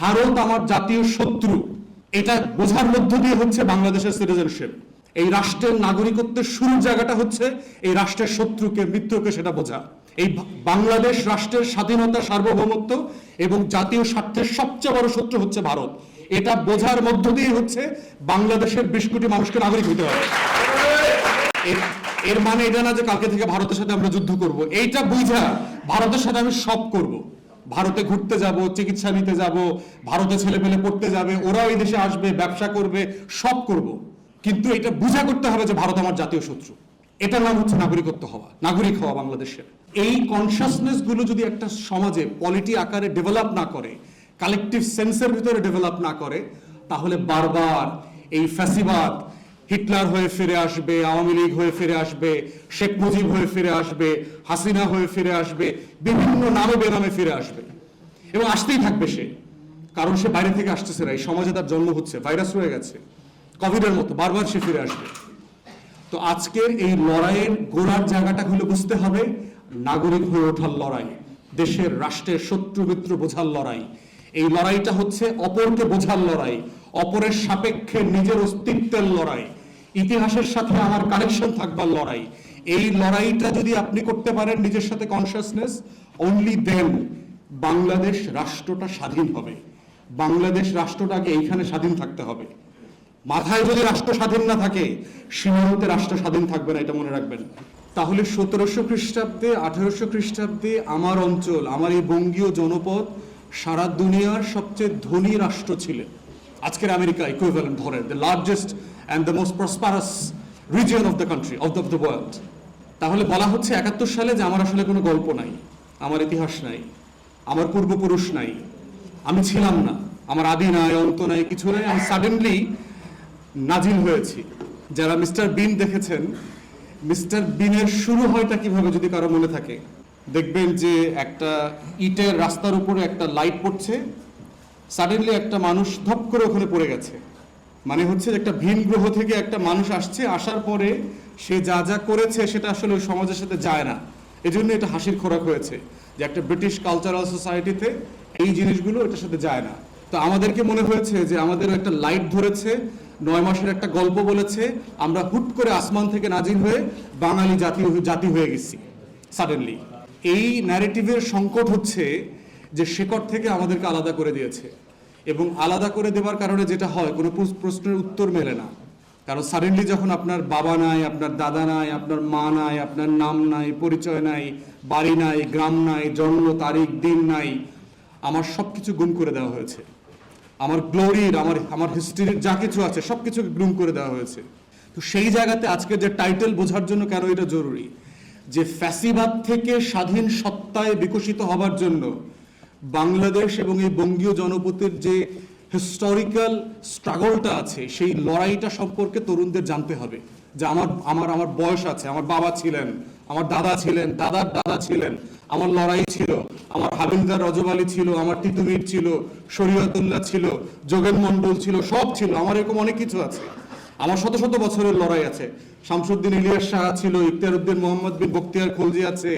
ভারত আমার জাতীয় শত্রু। এটা বোঝার মধ্য দিয়ে হচ্ছে বাংলাদেশের সিটিজেনশিপ এই রাষ্ট্রের নাগরিকত্বের শুরুর জায়গাটা হচ্ছে এই রাষ্ট্রের শত্রুকে, মিত্রকে সেটা বোঝা। এই বাংলাদেশ রাষ্ট্রের স্বাধীনতা, সার্বভৌমত্ব এবং জাতীয় স্বার্থের সবচেয়ে বড় শত্রু হচ্ছে ভারত। এটা বোঝার মধ্য দিয়ে হচ্ছে বাংলাদেশের বিশ কোটি মানুষকে নাগরিক হতে হবে। এর মানে এটা না যে কালকে থেকে ভারতের সাথে আমরা যুদ্ধ করব। এইটা বুঝা ভারতের সাথে আমি সব করব। ভারতে ঘুরতে যাব, চিকিৎসা নিতে যাব, ভারতে ছেলে পেলে পড়তে যাবে, ওরাও এই দেশে আসবে, ব্যবসা করবে, সব করব। কিন্তু এটা বুঝা করতে হবে যে ভারত আমার জাতীয় শত্রু। এটার নাম হচ্ছে নাগরিকত্ব হওয়া, নাগরিক হওয়া বাংলাদেশের। এই কনসাসনেসগুলো যদি একটা সমাজে পলিটি আকারে ডেভেলপ না করে কালেকটিভ সেন্সের ভিতরে ডেভেলপ না করে, তাহলে বারবার এই ফ্যাসিবাদ হিটলার হয়ে ফিরে আসবে, আওয়ামী লীগ হয়ে ফিরে আসবে, শেখ মুজিব হয়ে ফিরে আসবে, হাসিনা হয়ে ফিরে আসবে, বিভিন্ন নামে বেনামে ফিরে আসবে। এবং আসতেই থাকবে সে। কারণ সে বাইরে থেকে আসতেছে না, এই সমাজে তার জন্ম হচ্ছে, ভাইরাস রয়ে গেছে। কোভিডের মতো বারবার সে ফিরে আসবে। তো আজকের এই লড়াইয়ের গোড়ার জায়গাটা হলো বুঝতে হবে, নাগরিক হয়ে ওঠার লড়াই, দেশের রাষ্ট্রের শত্রু মিত্র বোঝার লড়াই। এই লড়াইটা হচ্ছে অপরকে বোঝার লড়াই, অপরের সাপেক্ষে নিজের অস্তিত্বের লড়াই। ইতিহাসের সাথে আমার কানেকশন থাকবার লড়াই। এই লড়াইটা যদি আপনি করতে পারেন নিজের সাথে কনসিয়াসনেস অনলি দেন বাংলাদেশ রাষ্ট্রটা স্বাধীন হবে। বাংলাদেশ রাষ্ট্রটাকে এইখানে স্বাধীন থাকতে হবে। মাথায় যদি রাষ্ট্র স্বাধীন না থাকে, সীমান্তে রাষ্ট্র স্বাধীন থাকবে না, এটা মনে রাখবেন। তাহলে সতেরোশো খ্রিস্টাব্দে, আঠারোশো খ্রিস্টাব্দে আমার অঞ্চল, আমার এই বঙ্গীয় জনপদ সারা দুনিয়ার সবচেয়ে ধনী রাষ্ট্র ছিলেন। আজকের আমেরিকা ইকুইভ্যালেন্ট ধরেন the largest and the most prosperous region of the country of the world তাহলে বলা হচ্ছে একাত্তর সালে যে আমার আসলে কোনো গল্প নাই, আমার ইতিহাস নাই, আমার পূর্বপুরুষ নাই, আমি ছিলাম না, আমার আদি নাই, অন্ত নাই, কিছু নাই, আমি সাডেনলি নাজিল হয়েছি। যারা মিস্টার বিন দেখেছেন, মিস্টার বিনের শুরু হয়টা কীভাবে যদি কারও মনে থাকে? দেখবেন যে একটা ইটের রাস্তার উপরে একটা লাইট পড়ছে সাডেনলি একটা মানুষ ধপ করে ওখানে পড়ে গেছে। মানে হচ্ছে একটা ভিন গ্রহ থেকে একটা মানুষ আসছে, আসার পরে সে যা যা করেছে সেটা আসলে ওই সমাজের সাথে যায় না। এজন্য এটা হাসির খোরাক হয়েছে যে একটা ব্রিটিশ কালচারাল সোসাইটিতে এই জিনিসগুলো এটার সাথে যায় না। তো আমাদেরকে মনে হয়েছে যে আমাদের একটা লাইট ধরেছে, নয় মাসের একটা গল্প বলেছে, আমরা হুট করে আসমান থেকে নাজির হয়ে বাঙালি জাতি জাতি হয়ে গেছি সাডেনলি এই ন্যারেটিভের সংকট হচ্ছে যে শেকড় থেকে আমাদেরকে আলাদা করে দিয়েছে। এবং আলাদা করে দেওয়ার কারণে যেটা হয়, কোনো প্রশ্নের উত্তর মেলে না। কারণ সাডেনলি যখন আপনার বাবা নাই, আপনার দাদা নাই, আপনার মা নাই, আপনার নাম নাই, পরিচয় নাই, বাড়ি নাই, গ্রাম নাই, জন্ম, তারিখ, দিন নাই, আমার সব কিছু গুম করে দেওয়া হয়েছে। আমার গ্লোরির আমার আমার হিস্ট্রির যা কিছু আছে সব কিছু গ্রুম করে দেওয়া হয়েছে। তো সেই জায়গাতে আজকে যে টাইটেল বোঝার জন্য কেন এটা জরুরি? যে ফ্যাসিবাদ থেকে স্বাধীন সত্তায় বিকশিত হবার জন্য বাংলাদেশ এবং এই বঙ্গীয় জনপতির যে হিস্টোরিক্যাল স্ট্রাগলটা আছে, সেই লড়াইটা সম্পর্কে তরুণদের জানতে হবে। যে আমার আমার আমার বয়স আছে, আমার বাবা ছিলেন, আমার দাদা ছিলেন, দাদার দাদা ছিলেন, আমার লড়াই ছিল, আমার হাবিলদার রজব ছিল, আমার তিতুমির ছিল, শরীয়তুল্লাহ ছিল, যোগেন মন্ডল ছিল, সব ছিল, আমার এরকম অনেক কিছু আছে। আমার শত শত বছরের লড়াই আছে। শামসুদ্দিন ইলিয়াস শাহ ছিল ইখতিয়ার উদ্দিন মোহাম্মদ বিন বখতিয়ার খলজি আছে